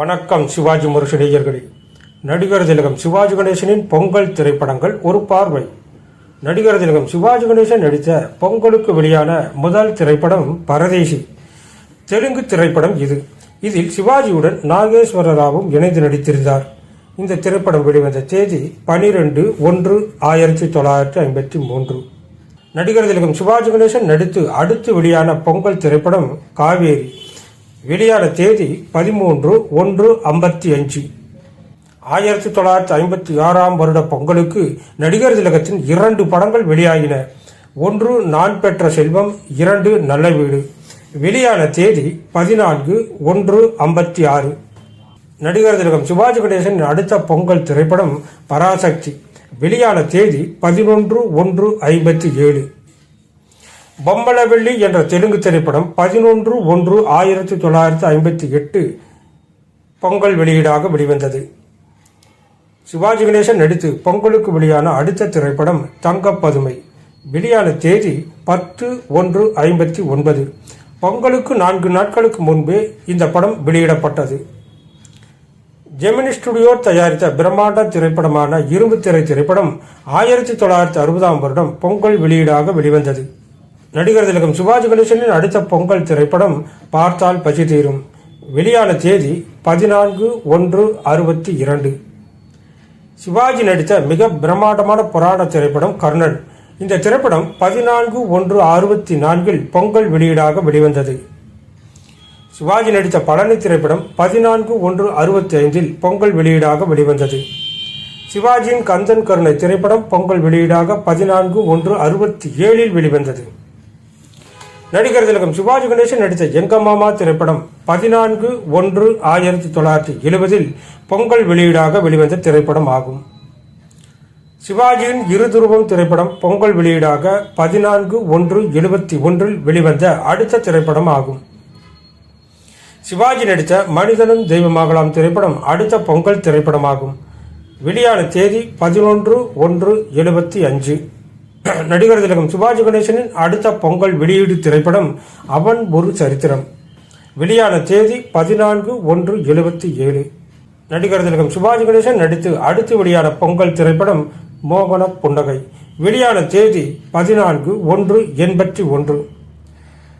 வணக்கம் சிவாஜி முரசு நடிகர் திலகம் சிவாஜி கணேசனின் பொங்கல் திரைப்படங்கள் ஒரு பார்வை. நடிகர் திலகம் சிவாஜி கணேசன் நடித்த பொங்கலுக்கு வெளியான முதல் திரைப்படம் பரதேசி. தெலுங்கு திரைப்படம் இது. இதில் சிவாஜியுடன் நாகேஸ்வர ராவும் இணைந்து நடித்திருந்தார். இந்த திரைப்படம் வெளிவந்த தேதி பனிரெண்டு ஒன்று ஆயிரத்தி தொள்ளாயிரத்தி ஐம்பத்தி மூன்று. நடிகர் திலகம் சிவாஜி கணேசன் நடித்து அடுத்து வெளியான பொங்கல் திரைப்படம் காவேரி. வெளியான தேதி பதிமூன்று ஒன்று ஐம்பத்தி அஞ்சு. ஆயிரத்தி தொள்ளாயிரத்தி ஐம்பத்தி ஆறாம் வருட பொங்கலுக்கு நடிகர் திலகத்தின் இரண்டு படங்கள் வெளியாகின. ஒன்று நான் பெற்ற செல்வம் இரண்டு நல்ல வீடு. வெளியான தேதி பதினான்கு ஒன்று ஐம்பத்தி ஆறு. நடிகர் திலகம் சிவாஜி கணேசன் அடுத்த பொங்கல் திரைப்படம் பராசக்தி. வெளியான தேதி பதினொன்று ஒன்று ஐம்பத்தி ஏழு. பொம்பளவெள்ளி என்ற தெலுங்கு திரைப்படம் பதினொன்று ஒன்று ஆயிரத்தி தொள்ளாயிரத்தி ஐம்பத்தி எட்டு பொங்கல் வெளியீடாக வெளிவந்தது. சிவாஜி கணேசன் நடித்து பொங்கலுக்கு வெளியான அடுத்த திரைப்படம் தங்கப்பதுமை. வெளியான தேதி பத்து ஒன்று ஐம்பத்தி ஒன்பது. பொங்கலுக்கு நான்கு நாட்களுக்கு முன்பே இந்த படம் வெளியிடப்பட்டது. ஜெமினி ஸ்டுடியோ தயாரித்த பிரம்மாண்ட திரைப்படமான இரும்பு திரை திரைப்படம் ஆயிரத்தி தொள்ளாயிரத்தி அறுபதாம் வருடம் பொங்கல் வெளியீடாக வெளிவந்தது. நடிகர் திலகம் சிவாஜி கணேசனின் அடுத்த பொங்கல் திரைப்படம் பார்த்தால் பசி தீரும். வெளியான தேதி பதினான்கு ஒன்று அறுபத்தி இரண்டு. சிவாஜி நடித்த மிக பிரம்மாண்டமான புராண திரைப்படம் கர்ணன். இந்த திரைப்படம் பதினான்கு ஒன்று அறுபத்தி நான்கில் பொங்கல் வெளியீடாக வெளிவந்தது. சிவாஜி நடித்த பழனி திரைப்படம் பதினான்கு ஒன்று அறுபத்தி ஐந்தில் பொங்கல் வெளியீடாக வெளிவந்தது. சிவாஜியின் கந்தன் கருணை திரைப்படம் பொங்கல் வெளியீடாக பதினான்கு ஒன்று அறுபத்தி ஏழில் வெளிவந்தது. நடிகர் திலகம் சிவாஜி கணேசன் நடித்த எங்க மாமா திரைப்படம் பதினான்கு ஒன்று ஆயிரத்தி தொள்ளாயிரத்தி எழுபதில் பொங்கல் வெளியீடாக வெளிவந்த திரைப்படம் ஆகும். சிவாஜியின் இருதுருவம் திரைப்படம் பொங்கல் வெளியீடாக பதினான்கு ஒன்று எழுபத்தி ஒன்றில் வெளிவந்த அடுத்த திரைப்படம் ஆகும். சிவாஜி நடித்த மனிதனும் தெய்வமாகலாம் திரைப்படம் அடுத்த பொங்கல் திரைப்படமாகும். வெளியான தேதி பதினொன்று ஒன்று எழுபத்தி அஞ்சு. நடிகர் திலகம் சிவாஜி கணேசனின் அடுத்த பொங்கல் வெளியீடு திரைப்படம் அவன் ஒரு சரித்திரம். வெளியான தேதி பதினான்கு ஒன்று எழுபத்தி ஏழு. நடிகர் திலகம் சிவாஜி கணேசன் நடித்து அடுத்து வெளியான பொங்கல் திரைப்படம் மோகன புன்னகை வெளியான தேதி பதினான்கு ஒன்று எண்பத்தி ஒன்று.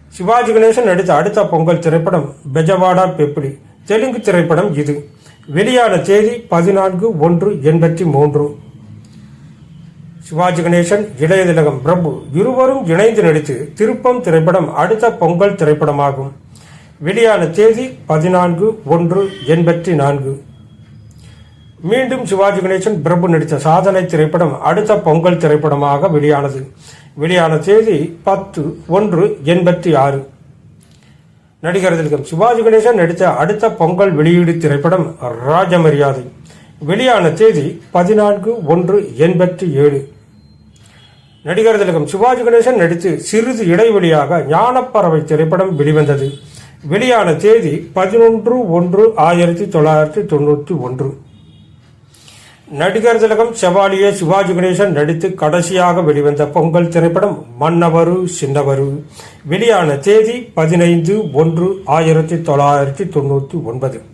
சிவாஜி கணேசன் நடித்த அடுத்த பொங்கல் திரைப்படம் பெஜவாடா பெப்பிடி தெலுங்கு திரைப்படம் இது. வெளியான தேதி பதினான்கு ஒன்று எண்பத்தி மூன்று. சிவாஜி கணேசன் இளையதிலகம் பிரபு இருவரும் இணைந்து நடித்து திருப்பம் திரைப்படம் அடுத்த பொங்கல் திரைப்படமாகும். வெளியான தேதி பதினான்கு ஒன்று எண்பத்தி நான்கு. மீண்டும் சிவாஜி கணேசன் பிரபு நடித்த சாதனை திரைப்படம் அடுத்த பொங்கல் திரைப்படமாக வெளியானது. வெளியான தேதி பத்து ஒன்று எண்பத்தி ஆறு. நடிகர் திலகம் சிவாஜி கணேசன் நடித்த அடுத்த பொங்கல் வெளியீடு திரைப்படம் ராஜமரியாதை. வெளியான தேதி பதினான்கு ஒன்று எண்பத்தி ஏழு. நடிகர் திலகம் சிவாஜி கணேசன் நடித்து சிறிது இடைவெளியாக ஞானப்பறவை திரைப்படம் வெளிவந்தது. வெளியான தேதி பதினொன்று ஒன்று ஆயிரத்தி தொள்ளாயிரத்தி தொண்ணூற்றி ஒன்று. நடிகர் திலகம் செவாலிய சிவாஜி கணேசன் நடித்து கடைசியாக வெளிவந்த பொங்கல் திரைப்படம் மன்னவரு சின்னவரு. வெளியான தேதி பதினைந்து ஒன்று ஆயிரத்தி தொள்ளாயிரத்தி தொண்ணூற்றி ஒன்பது.